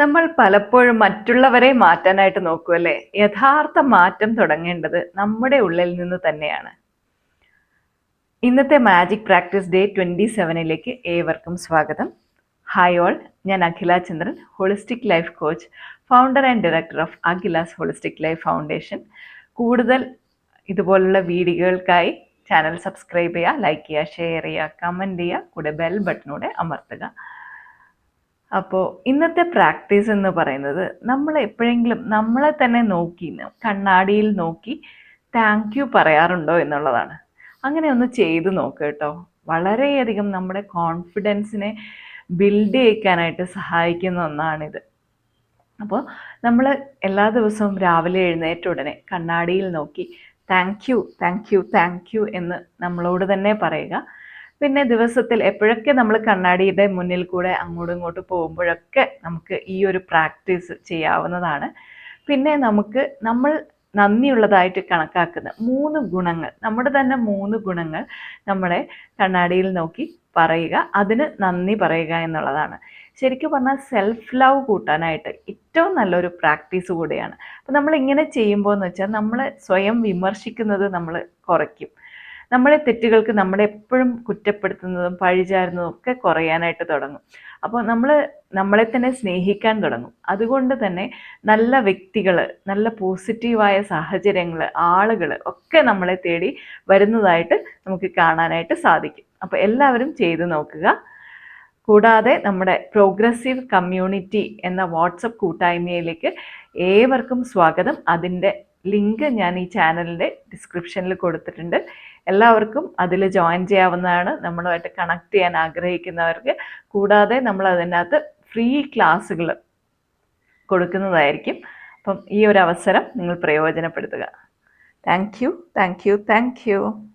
നമ്മൾ പലപ്പോഴും മറ്റുള്ളവരെ മാറ്റാനായിട്ട് നോക്കുമല്ലേ യഥാർത്ഥ മാറ്റം തുടങ്ങേണ്ടത് നമ്മുടെ ഉള്ളിൽ നിന്ന് തന്നെയാണ്. ഇന്നത്തെ മാജിക് പ്രാക്ടീസ് ഡേ ട്വന്റി സെവനിലേക്ക് ഏവർക്കും സ്വാഗതം. ഹായ് ഓൾ ഞാൻ Akhila Chandran holistic life coach founder and director of Akhila's holistic life foundation കൂടുതൽ ഇതുപോലുള്ള വീഡിയോകൾക്കായി ചാനൽ സബ്സ്ക്രൈബ് ചെയ്യുക ലൈക്ക് ചെയ്യുക ഷെയർ ചെയ്യുക കമന്റ് ചെയ്യുക കൂടെ ബെൽ ബട്ടണൂടെ അമർത്തുക. അപ്പോൾ ഇന്നത്തെ പ്രാക്ടീസ് എന്ന് പറയുന്നത് നമ്മൾ എപ്പോഴെങ്കിലും നമ്മളെ തന്നെ നോക്കി കണ്ണാടിയിൽ നോക്കി താങ്ക് യു പറയാറുണ്ടോ എന്നുള്ളതാണ്. അങ്ങനെ ഒന്ന് ചെയ്തു നോക്കുക കേട്ടോ. വളരെയധികം നമ്മുടെ കോൺഫിഡൻസിനെ ബിൽഡ് ചെയ്യിക്കാനായിട്ട് സഹായിക്കുന്ന ഒന്നാണിത്. അപ്പോൾ നമ്മൾ എല്ലാ ദിവസവും രാവിലെ എഴുന്നേറ്റ ഉടനെ കണ്ണാടിയിൽ നോക്കി thank you thank you thank you എന്ന് നമ്മളോട് തന്നെ പറയുക. പിന്നെ ദിവസത്തിൽ എപ്പോഴൊക്കെ നമ്മൾ കണ്ണാടിയുടെ മുന്നിൽ കൂടെ അങ്ങോട്ടും ഇങ്ങോട്ടും പോകുമ്പോഴൊക്കെ നമുക്ക് ഈ ഒരു പ്രാക്ടീസ് ചെയ്യാവുന്നതാണ്. പിന്നെ നമുക്ക് നമ്മൾ നന്ദിയുള്ളതായിട്ട് കണക്കാക്കുന്ന മൂന്ന് ഗുണങ്ങൾ നമ്മുടെ തന്നെ മൂന്ന് ഗുണങ്ങൾ നമ്മുടെ കണ്ണാടിയിൽ നോക്കി പറയുക അതിന് നന്ദി പറയുക എന്നുള്ളതാണ്. ശരിക്കും പറഞ്ഞാൽ സെൽഫ് ലവ് കൂട്ടാനായിട്ട് ഏറ്റവും നല്ലൊരു പ്രാക്ടീസ് കൂടിയാണ്. അപ്പം നമ്മൾ ഇങ്ങനെ ചെയ്യുമ്പോൾ എന്ന് വെച്ചാൽ നമ്മൾ സ്വയം വിമർശിക്കുന്നത് നമ്മൾ കുറയ്ക്കും. നമ്മുടെ തെറ്റുകൾക്ക് നമ്മളെ എപ്പോഴും കുറ്റപ്പെടുത്തുന്നതും പഴിചാരുന്നതും ഒക്കെ കുറയാനായിട്ട് തുടങ്ങും. അപ്പോൾ നമ്മൾ നമ്മളെ തന്നെ സ്നേഹിക്കാൻ തുടങ്ങും. അതുകൊണ്ട് തന്നെ നല്ല വ്യക്തികൾ നല്ല പോസിറ്റീവായ സാഹചര്യങ്ങൾ ആളുകൾ ഒക്കെ നമ്മളെ തേടി വരുന്നതായിട്ട് നമുക്ക് കാണാനായിട്ട് സാധിക്കും. അപ്പോൾ എല്ലാവരും ചെയ്തു നോക്കുക. കൂടാതെ നമ്മുടെ പ്രോഗ്രസീവ് കമ്മ്യൂണിറ്റി എന്ന വാട്സപ്പ് കൂട്ടായ്മയിലേക്ക് ഏവർക്കും സ്വാഗതം. അതിന്റെ ലിങ്ക് ഞാൻ ഈ ചാനലിന്റെ ഡിസ്ക്രിപ്ഷനിൽ കൊടുത്തിട്ടുണ്ട്. എല്ലാവർക്കും അതിൽ ജോയിൻ ചെയ്യാവുന്നതാണ്. നമ്മളുമായിട്ട് കണക്ട് ചെയ്യാൻ ആഗ്രഹിക്കുന്നവർക്ക്. കൂടാതെ നമ്മൾ അതിനകത്ത് ഫ്രീ ക്ലാസ്സുകൾ കൊടുക്കുന്നതായിരിക്കും. അപ്പം ഈ ഒരു അവസരം നിങ്ങൾ പ്രയോജനപ്പെടുത്തുക. Thank you thank you thank you.